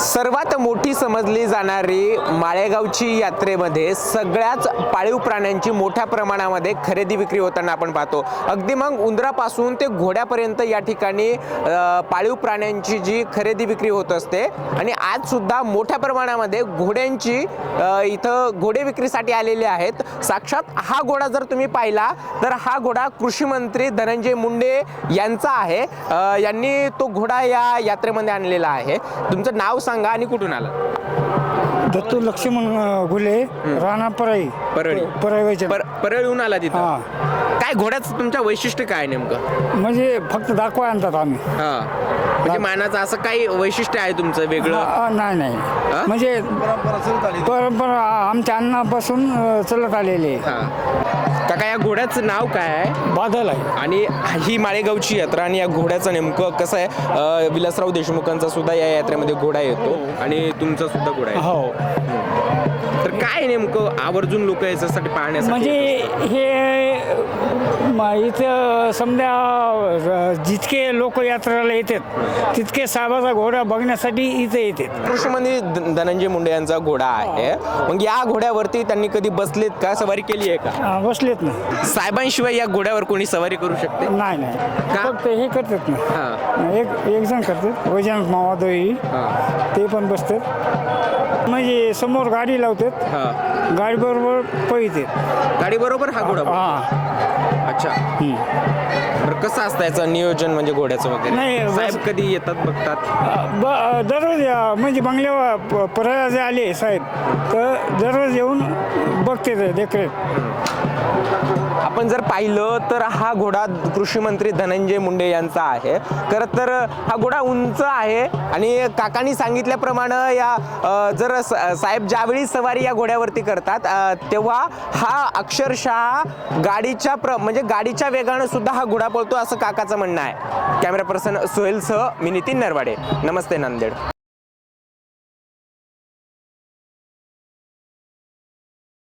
सर्वात मोठी समजली जाणारी माळेगावची यात्रेमध्ये सगळ्याच पाळीव प्राण्यांची मोठ्या प्रमाणामध्ये खरेदी विक्री होताना आपण पाहतो. अगदी मग उंदरापासून ते घोड्यापर्यंत या ठिकाणी पाळीव प्राण्यांची जी खरेदी विक्री होत असते आणि आज सुद्धा मोठ्या प्रमाणामध्ये घोड्यांची इथं घोडे विक्रीसाठी आलेले आहेत. साक्षात हा घोडा जर तुम्ही पाहिला तर हा घोडा कृषी मंत्री धनंजय मुंडे यांचा आहे. यांनी तो घोडा या यात्रेमध्ये आणलेला आहे. तुमचं नाव सांगा आणि कुठून आला दत्तू लक्ष्मण घुले राणा परळी. परळी. परळीचे पर परळीहून आला तिथं हा. काय घोड्याचं तुमच्या वैशिष्ट्य काय नेमकं? म्हणजे फक्त दाखवा आणतात आम्ही. हा. म्हणजे मानाचं असं काही वैशिष्ट्य आहे तुमचं वेगळं? नाही नाही? म्हणजे परंपरा आमच्या अन्नापासून चालत आलेली आहे. काका या घोड्याचं नाव काय आहे? बादल आहे. आणि ही माळेगावची यात्रा आणि या घोड्याचं नेमकं कसं आहे? अं, विलासराव देशमुखांचा सुद्धा या यात्रेमध्ये घोडा येतो आणि तुमचा सुद्धा घोडा आहे हो. तर काय नेमकं आवर्जून लोक याच्यासाठी पाहण्यासाठी म्हणजे हे म- इथं समजा अं, जितके लोक यात्रेला येतात तितके साहेबाचा घोडा बघण्यासाठी इथे येतात. कृषीमंत्री ध- धनंजय मुंडे यांचा घोडा आहे. मग या घोड्यावरती त्यांनी कधी बसलेत का? सवारी केली आहे का? हा, बसलेत. ना साहेबांशिवाय या घोड्यावर कोणी सवारी करू शकते? नाही नाही. का? फक्त हे करतात ना. हा. एक एक जण करतात. वैजनाथ मावादोई हा. ते पण बसतात. म्हणजे समोर गाडी लावतात. हा. गाडी बरोबर पळतात. गाडी बरोबर हा घोडा हा. अच्छा. बरं कसं असतं याचं नियोजन म्हणजे घोड्याचं वगैरे? नाही, बस- साहेब कधी येतात बघतात? ब दररोज या- म्हणजे बंगल्यावर प- परळा जे आले साहेब. तर दररोज येऊन बघते ते देखरेख आपण जर पाहिलं तर हा घोडा कृषी मंत्री धनंजय मुंडे यांचा आहे. खरं तर हा घोडा उंच आहे आणि काकांनी सांगितल्याप्रमाणे या जर साहेब ज्यावेळी सवारी या घोड्यावरती करतात तेव्हा हा अक्षरशः गाडीच्या प्र म्हणजे गाडीच्या वेगानं सुद्धा हा घोडा पळतो असं काकाचं म्हणणं आहे. कॅमेरा पर्सन सोहेलसह मी नितीन नरवाडे. नमस्ते नांदेड.